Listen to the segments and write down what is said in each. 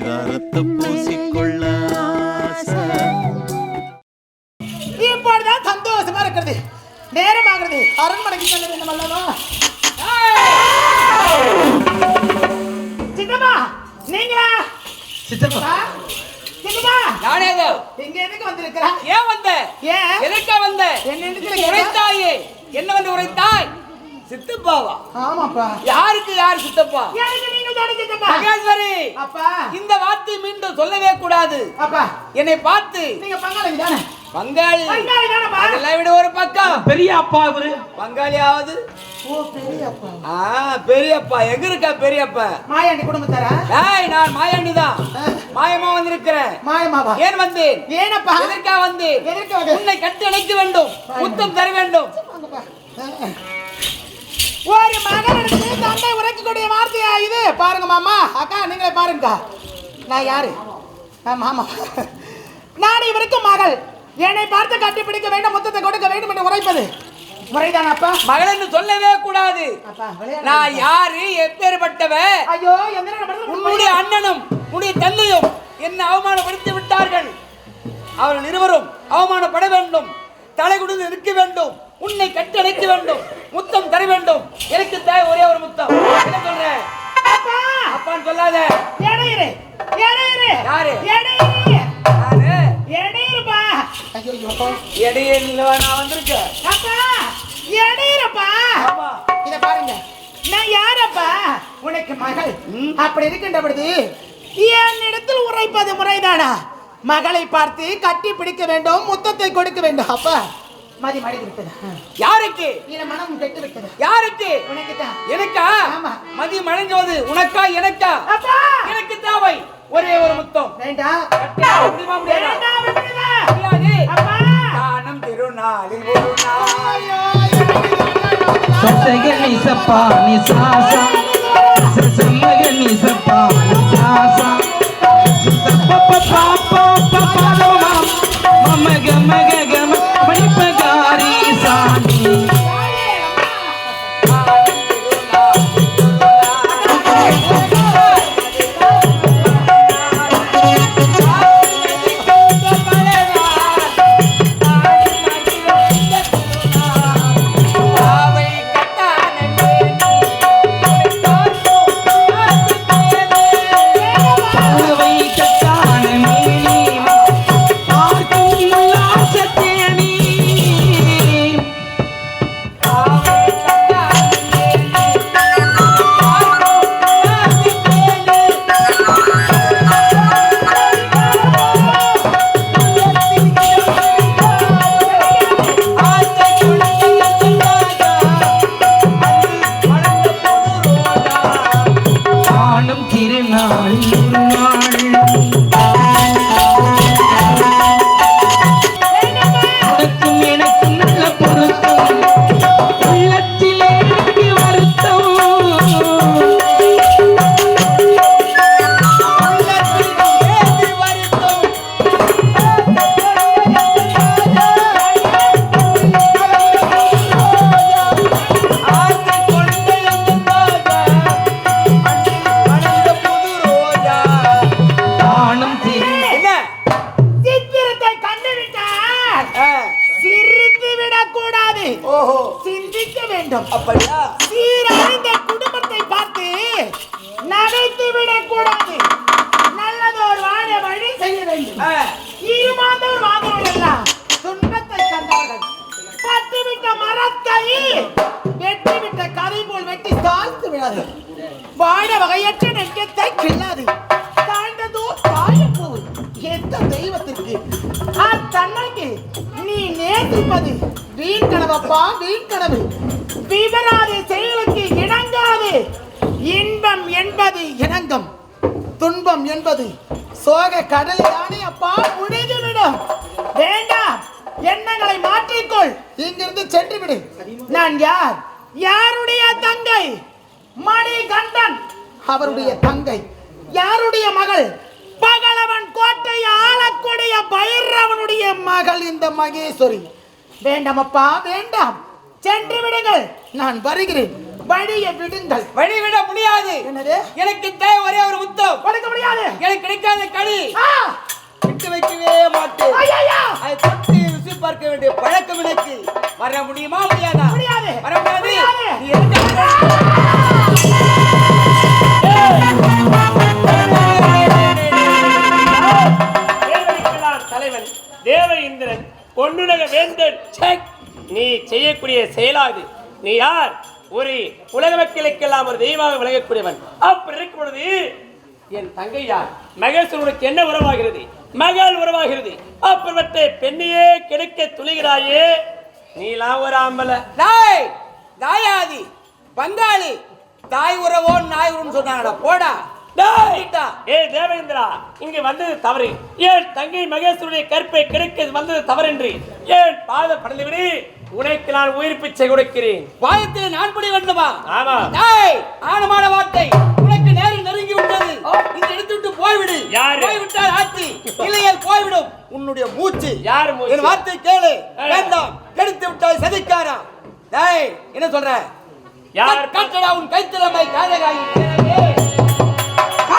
பரிதாரத்தை பூசிக்கொள்ள ஆசை. இப்பொழுதுதான் சந்தோஷமா இருக்கிறது. நேரமாகிறது. அரண்மனைக்கு செல்ல வேண்டும் அல்லவா? சித்தப்பா நீங்களா? சித்தப்பா. என்ன வந்து உரைத்தாய் சித்தப்பாவா? ஆமாப்பா. யாருக்கு யார் சித்தப்பா? மகேஸ்வரி அப்பா. இந்த வார்த்தை மீண்டும் சொல்லவே கூடாது. அப்பா. என்னை பார்த்து. நீங்க பங்காளி தானே? பங்காளி. பங்காளி அதெல்லாம் விட ஒரு பக்கம். பெரிய அப்பா இவரு. பங்காளியாவது. ஓ பெரிய அப்பா ஆ பெரியப்பா. எங்க இருக்கா பெரியப்பா? மாயாண்டி குடும்பத்தாரா? ஏய் நான் மாயாண்டி தான். மாயமா வந்திருக்கிறேன். மாயமாவா? ஏன் வந்தேன்? ஏனப்பா? எதற்கா வந்தேன்? எதற்கு வந்து? உன்னை கட்டி அணைக்க வேண்டும் முத்தம் தர வேண்டும். ஒரு மகனிடத்து தந்தை உரைக்கக்கூடிய வார்த்தையா இது? பாருங்க மாமா. அக்கா நீங்களே பாருங்க நான் யாரு? மாமா. நான் இவருக்கு மகள். என்னை பார்த்து கட்டிப்பிடிக்க வேண்டும் முத்தத்தை கொடுக்க வேண்டும் என்று உரைப்பது. முறைதான் அப்பா? மகளன்னு சொல்லவே கூடாது. நான் யாரு? எப்பேற்பட்டவ? ஐயோ உன்னுடைய அண்ணனும் உன்னுடைய தந்தையும் என்ன அவமானப்படுத்தி விட்டார்கள். அவர்கள் இருவரும் அவமானப்பட வேண்டும். தலை குடிந்து நிற்க வேண்டும். உன்னை கட்டி அணைக்க வேண்டும். முத்தம் தர வேண்டும். எனக்கு தேவை ஒரே ஒரு முத்தம். என்ன சொல்றேன் அப்பா! அப்பான்னு சொல்லாத. இடையிரு இடையிரு யாரு? இடையிரு யாரு? இடையிருப்பா ஐயோ இடையில் நான் வந்திருக்கேன். அப்பா! இத பாருங்க. நான் யாரப்பா? உனக்கு மகள். அப்படி இருக்கின்ற பொழுது என்னிடத்தில் உரைப்பது முறைதானா? மகளை பார்த்து கட்டி பிடிக்க வேண்டும் முத்தத்தை கொடுக்க வேண்டும். அப்பா! மதி மடி விட்டது யாருக்கு? இல்ல மனம் கெட்டு விட்டது யாருக்கு? உனக்கு தான் எனக்கா? ஆமா. மதியம் மழங்குவது உனக்கா எனக்கா? அப்பா! எனக்கு தேவை ஒரே ஒரு முத்தம். வேண்டாம் கட்டியா முடியுமா முடியாதா? வேண்டாம் விட்டுடுங்க. முடியாது. அப்பா! தானம் திருநாளில் ஒரு நாள். ஐயோ, எனக்கு சசக நிசப்பா நிசாசா சசக நிசப்பா விழாது வாழ வகையற்ற நெஞ்சத்தை கிள்ளாது தாழ்ந்ததோ தாழப்போகுது எந்த தெய்வத்திற்கு? அத்தன்னைக்கு நீ நேசிப்பது வீண் கனவப்பா வீண் கனவு. விவராது செயலுக்கு இணங்காது. இன்பம் என்பது இணங்கம். துன்பம் என்பது சோக கடல் தானே அப்பா முடிந்துவிடும் வேண்டாம் எண்ணங்களை மாற்றிக்கொள். இங்கிருந்து சென்று விடு நான் யார்? யாருடைய தங்கை? மணிகண்டன். அவருடைய தங்கை. யாருடைய மகள்? பகலவன் கோட்டை ஆளக்கூடிய பைரவனுடைய மகள் இந்த மகேஸ்வரி. வேண்டாம் அப்பா வேண்டாம். சென்று விடுங்கள். நான் வருகிறேன். வழியை விடுங்கள். வழிவிட முடியாது. என்னது? எனக்கு தேவை ஒரே ஒரு முத்தம். கொடுக்க முடியாது. எனக்கு கிடைக்காத கனி. விட்டு வைக்கவே மாட்டேன்! அதை தொட்டு ருசி பார்க்க வேண்டிய பழக்கம் எனக்கு. வர முடியுமா முடியாதா? முடியாது. வர முடியாது. தலைவன் தேவ இந்திரன் பொன்னுலக வேந்தன்! நீ செய்யக்கூடிய செயலாது. நீ யார்? ஒரு உலக மக்களுக்கெல்லாம் ஒரு தெய்வமாக விளங்கக்கூடியவன். அப்படி இருக்கும் பொழுது என் தங்கை யார்? மகேஸ்வரனுக்கு என்ன உறவாகிறது? மகள் உறவாகிறது. அப்படிப்பட்ட பெண்ணையே கெடுக்க துணிகிறாயே. நீலாம் ஒரு ஆம்பளை. நாய் தாயாதி! பங்காளி தாய் உறவோ நாய் உறவுன்னு சொன்னாங்கடா. போடா. டேய்! தேவேந்திரா இங்கு வந்தது தவறு. ஏன் தங்கை மகேஸ்வருடைய கற்பை கிடைக்க வந்தது தவறென்று? ஏன் பாத படந்து விடு உனக்கு நான் உயிர் பிச்சை கொடுக்கிறேன். வாயத்தில் நான் படி வேண்டுமா ஆமா. ஆனமான வார்த்தை. உனக்கு நேரம் நெருங்கி விட்டது. இதை எடுத்து விட்டு போய்விடு. யாரு? போய்விட்டால் ஆத்தி இல்லையால் போய்விடும். உன்னுடைய மூச்சு. யார்? என் வார்த்தை கேளு. வேண்டாம். கெடுத்து விட்டாய் சதிக்காரா? டேய் என்ன சொல்ற? யார்? கட்டடா உன் கைத்திறமை காதகாயி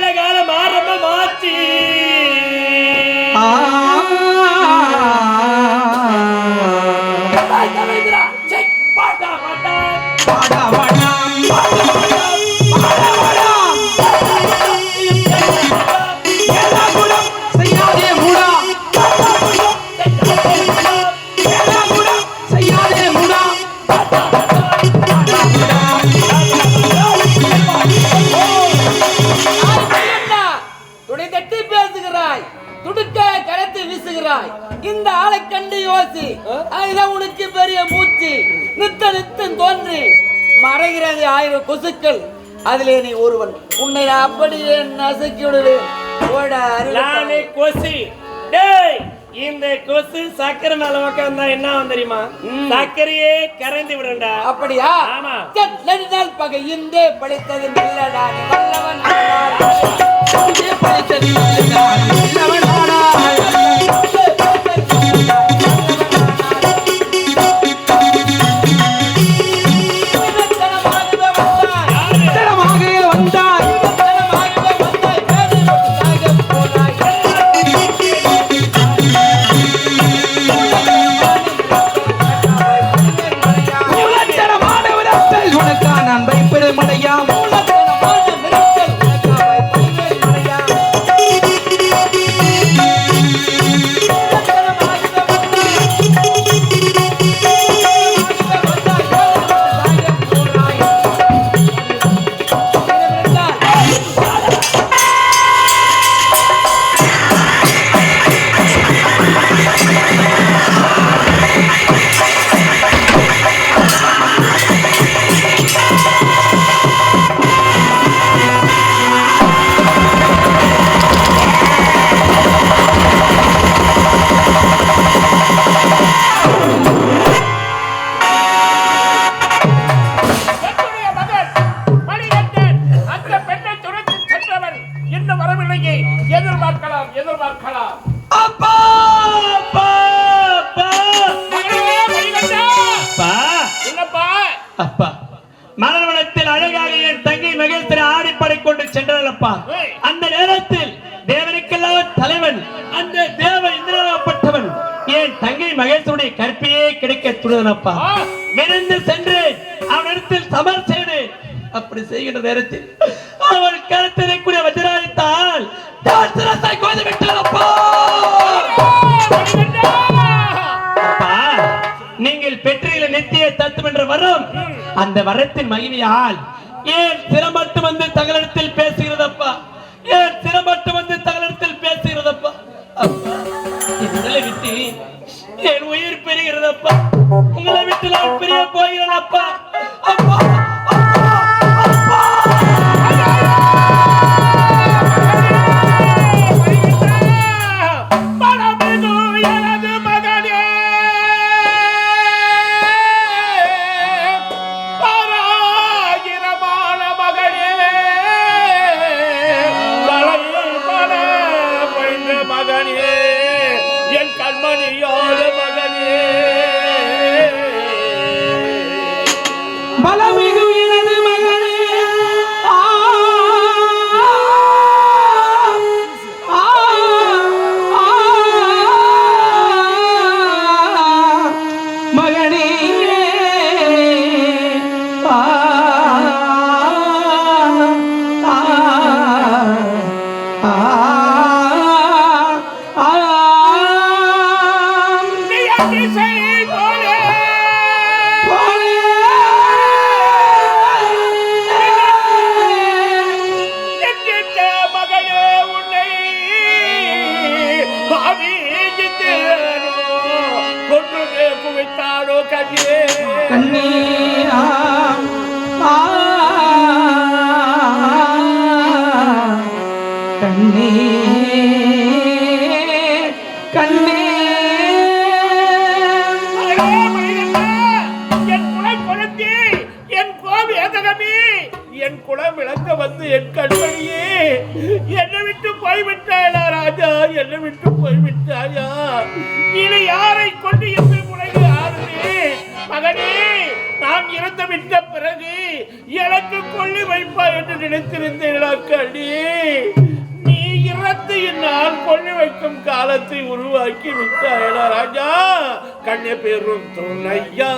நல்ல காலம் ஆரம்பமாச்சு. நித்த நித்தம் தோன்றி மறைகிறது ஆயிரம் கொசுக்கள். அதிலே நீ ஒருவன். உன்னை அப்படியே நசுக்கி விடுவேன் போட நானே கொசு. டேய் இந்த கொசு சக்கரை மேல உட்கார்ந்தா என்ன ஆகும் தெரியுமா? சர்க்கரையே கரைந்து விடுண்டா அப்படியா? ஆமா. நெடுநாள் பகை. இன்றே படைத்தது இல்லடா. நீ வல்லவன் ஆனாய். இங்கே படைத்தது இல்லைடா, பயப்பட எதிர்பார்க்கலாம் எதிர்பார்க்கலாம். அப்பா அப்பா அப்பா. அப்பா. என்னப்பா? அப்பா. மலர்வனத்தில் அழகாக என் தங்கை மகேஸ்வரி ஆடிப்படை கொண்டு சென்றனப்பா அந்த நேரத்தில் தேவனுக்கெல்லாம் தலைவன் அந்த தேவ இந்திரனாகப்பட்டவன் என் தங்கை மகேஸ்வருடைய கற்பியே கிடைக்க துணிதனப்பா விரைந்து சென்று அவனிடத்தில் சமர் செய்து அப்படி செய்கின்ற நேரத்தில் அவன் கருத்தில் அந்த வரத்தின் மகிமையால் ஏன் சிரமட்டு வந்து தங்களிடத்தில் பேசுகிறதப்பா? ஏன் சிரமட்டு வந்து தங்களிடத்தில் பேசுகிறதப்பா? உங்களை விட்டு என் உயிர் பெறுகிறதப்பா உங்களை விட்டு நான் பிரிய போகிறேன் அப்பா அப்பா மணியா கண்ணே. ஆ, ஆ, கண்ணே கண்ணே. என் குலம் விளங்க வந்து என் கண்மணியே. என்னை விட்டு போய்விட்டாயா ராஜா? என்னை விட்டு போய்விட்டாயா? இனி யாரை கொண்டு ஆறுதே மகனே நான் இறந்து விட்ட பிறகு எனக்கு கொள்ளி வைப்பா என்று நினைத்திருந்தேன் நீ இறந்து என்னால் கொள்ளி வைக்கும் காலத்தை உருவாக்கி விட்டாயடா ராஜா. கண்ணே பெரும் துணையா.